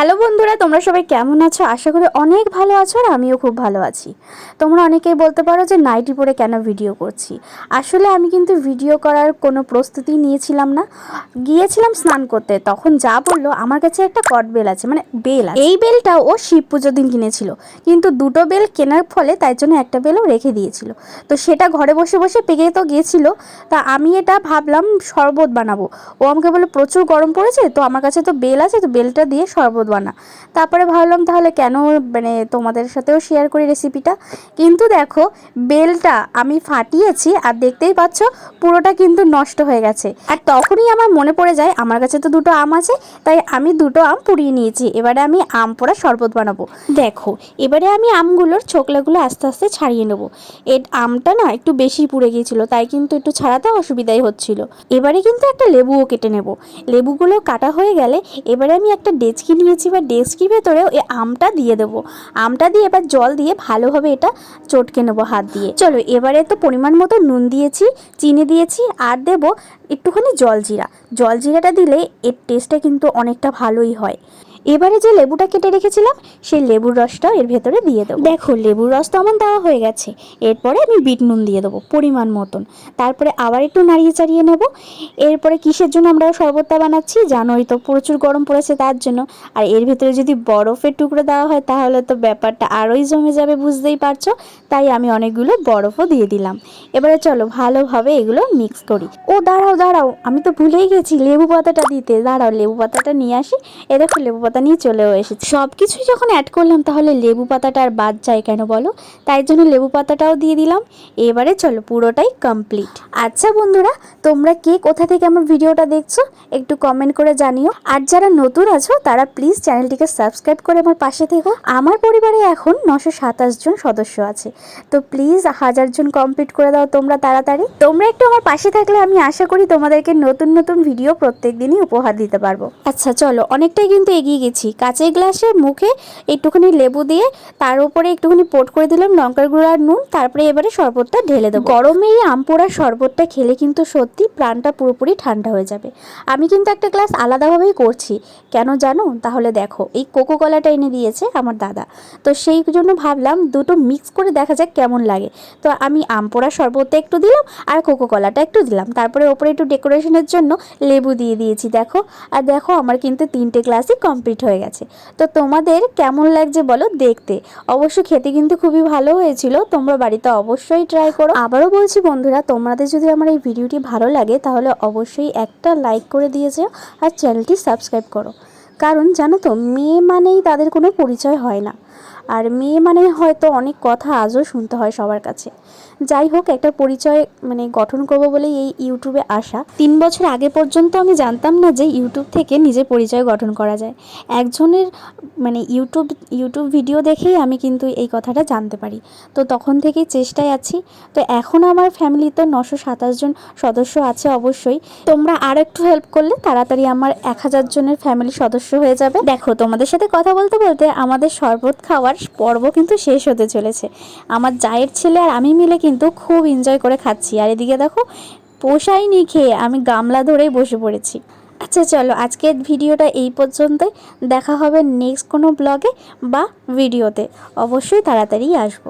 Hello বন্ধুরা, তোমরা সবাই কেমন আছো? আশা করি অনেক ভালো আছো আর আমিও খুব ভালো আছি। তোমরা অনেকেই বলতে পারো যে নাইটি পরে কেন ভিডিও করছি। আসলে আমি কিন্তু ভিডিও করার কোনো প্রস্তুতি নিয়েছিলাম না। গিয়েছিলাম স্নান করতে, তখন যা বলল, আমার কাছে একটা কট বেল আছে মানে বেল আছে। এই বেলটা ও শিব পুজোর দিন কিনেছিল। কিন্তু দুটো বেল কেনার ফলে তাই জন্য একটা বেলও রেখে দিয়েছিল। তো সেটা ঘরে বসে বসে পেকে তো গিয়েছিল, তা আমি এটা ভাবলাম শরবত বানাবো। ও আমাকে বলে প্রচুর গরম পড়েছে, তো আমার কাছে তো বেল আছে, তো বেলটা দিয়ে শরবত বানা। তারপরে ভাবলাম তাহলে কেন মানে তোমাদের সাথেও শেয়ার করি রেসিপিটা কিন্তু দেখো, বেলটা আমি ফাটিয়েছি আর দেখতেই পাচ্ছ পুরোটা কিন্তু নষ্ট হয়ে গেছে। আর তখনই আমার মনে পড়ে যায়, আমার কাছে তো দুটো আম আছে, তাই আমি দুটো আম পুড়িয়ে নিয়েছি। এবারে আমি আম পোড়া শরবত বানাবো। দেখো, এবারে আমি আমগুলোর ছোকলাগুলো আস্তে আস্তে ছাড়িয়ে নেব। এর আমটা না একটু বেশি পুড়ে গিয়েছিল, তাই কিন্তু একটু ছাড়াতে অসুবিধাই হচ্ছিল। এবারে কিন্তু একটা লেবুও কেটে নেব। লেবুগুলো কাটা হয়ে গেলে এবারে আমি একটা ডেচকি নিয়েছি বা ডেস্কি ভেতরেও এই আমটা দিয়ে দেবো। আমটা দিয়ে এবার জল দিয়ে ভালোভাবে এটা চটকে নেব হাত দিয়ে। চলো, এবারে তো পরিমাণ মতো নুন দিয়েছি, চিনি দিয়েছি, আর দেবো একটুখানি জলজিরা জলজিরাটা দিলে এর টেস্টটা কিন্তু অনেকটা ভালোই হয়। এবারে যে লেবুটা কেটে রেখেছিলাম, সেই লেবুর রসটাও এর ভেতরে দিয়ে দেবো। দেখো, লেবুর রস তো আমার দেওয়া হয়ে গেছে। এরপরে আমি বিট নুন দিয়ে দেবো, পরিমাণ মতন। তারপরে আবার একটু নাড়িয়ে চাড়িয়ে নেব। এরপরে কিসের জন্য আমরা শরবতটা বানাচ্ছি? জানোই তো, প্রচুর গরম পড়েছে তার জন্য। আর এর ভেতরে যদি বরফের টুকরো দেওয়া হয়, তাহলে তো ব্যাপারটা আরোই জমে যাবে, বুঝতেই পারছ? তাই আমি অনেকগুলো বরফও দিয়ে দিলাম। এবারে চলো, ভালোভাবে এগুলো মিক্স করি। ও, দাঁড়াও দাঁড়াও, আমি তো ভুলেই গেছি, লেবু পাতাটা দিতে। দাঁড়াও, লেবু পাতাটা নিয়ে আসি। এ দেখো, লেবু পাতা নিয়ে চলেও এসেছি। সব কিছুই যখন অ্যাড করলাম, তাহলে লেবু পাতাটা আর বাদ যায় কেন বলো? তাই জন্য লেবু পাতাটাও দিয়ে দিলাম। এবারে চলো পুরোটাই কমপ্লিট আচ্ছা বন্ধুরা, তোমরা কে কোথা থেকে আমার ভিডিওটা দেখছ, একটু কমেন্ট করে জানিও। আর যারা নতুন আছো, তারা প্লিজ চ্যানেলটিকে সাবস্ক্রাইব করে আমার পাশে থেকো। আমার পরিবারে এখন নশো সাতাশ জন সদস্য আছে। তো প্লিজ হাজার জন কমপ্লিট করে দাও তোমরা তাড়াতাড়ি। তোমরা একটু আমার পাশে থাকলে আমি আশা করি তোমাদেরকে নতুন নতুন ভিডিও প্রত্যেক দিনই উপহার দিতে পারব। আচ্ছা চলো, অনেকটাই কিন্তু এগিয়ে গেছি। কাঁচের গ্লাসের মুখে একটুখানি লেবু দিয়ে তার উপরে একটুখানি পোট করে দিলাম লঙ্কার গুঁড়ো আর নুন, তারপরে এবারে শরবতটা ঢেলে দেবো। গরমে এই আম পোড়া শরবতটা খেলে কিন্তু সত্যি প্রাণটা পুরোপুরি ঠান্ডা হয়ে যাবে। আমি কিন্তু একটা গ্লাস আলাদাভাবেই করছি। কেন জানো? তাহলে দেখো, এই কোকো কলাটা এনে দিয়েছে আমার দাদা। তো সেই জন্য ভাবলাম দুটো মিক্স করে দেখা যাক কেমন লাগে। তো আমি আম পোড়া শরবতটা একটু দিলাম আর কোকো কলাটা একটু দিলাম। তারপরে ওপরে একটু ডেকোরেশনের জন্য লেবু দিয়ে দিয়েছি, দেখো। আর দেখো, আমার কিন্তু তিনটে গ্লাসই কমপ্লিট হয়ে গেছে। তো তোমাদের কেমন লাগছে বলো দেখতে? অবশ্য খেতে কিন্তু খুবই ভালো হয়েছিল, তোমরা বাড়িতে অবশ্যই ট্রাই করো। আবারও বলছি বন্ধুরা, তোমাদের যদি আমার এই ভিডিওটি ভালো লাগে, তাহলে অবশ্যই একটা লাইক করে দিয়ে যেও আর চ্যানেলটি সাবস্ক্রাইব করো। কারণ জানো তো, মেয়ে মানেই তাদের কোনো পরিচয় হয় না। আর মেয়ে মানে হয়তো অনেক কথা আজও শুনতে হয় সবার কাছে। যাই হোক, একটা পরিচয় মানে গঠন করব বলেই এই ইউটিউবে আসা। তিন বছর আগে পর্যন্ত আমি জানতাম না যে ইউটিউব থেকে নিজের পরিচয় গঠন করা যায়। একজনের মানে ইউটিউব ইউটিউব ভিডিও দেখেই আমি কিন্তু এই কথাটা জানতে পারি। তো তখন থেকেই চেষ্টায় আছি। তো এখন আমার ফ্যামিলিতে নশো সাতাশ জন সদস্য আছে অবশ্যই। তোমরা আর একটু হেল্প করলে তাড়াতাড়ি আমার এক হাজার জনের ফ্যামিলি সদস্য হয়ে যাবে। দেখো, তোমাদের সাথে কথা বলতে বলতে আমাদের শরবত খাওয়ার পর্ব কিন্তু শেষ হতে চলেছে। আমার জায়ের ছেলে আর আমি মিলে কিন্তু খুব এনজয় করে খাচ্ছি। আর এদিকে দেখো পোষাইনি খেয়ে আমি গামলা ধরেই বসে পড়েছি। আচ্ছা চলো আজকের ভিডিওটা এই পর্যন্তই। দেখা হবে নেক্সট কোনো ব্লগে বা ভিডিওতে অবশ্যই তাড়াতাড়ি আসব।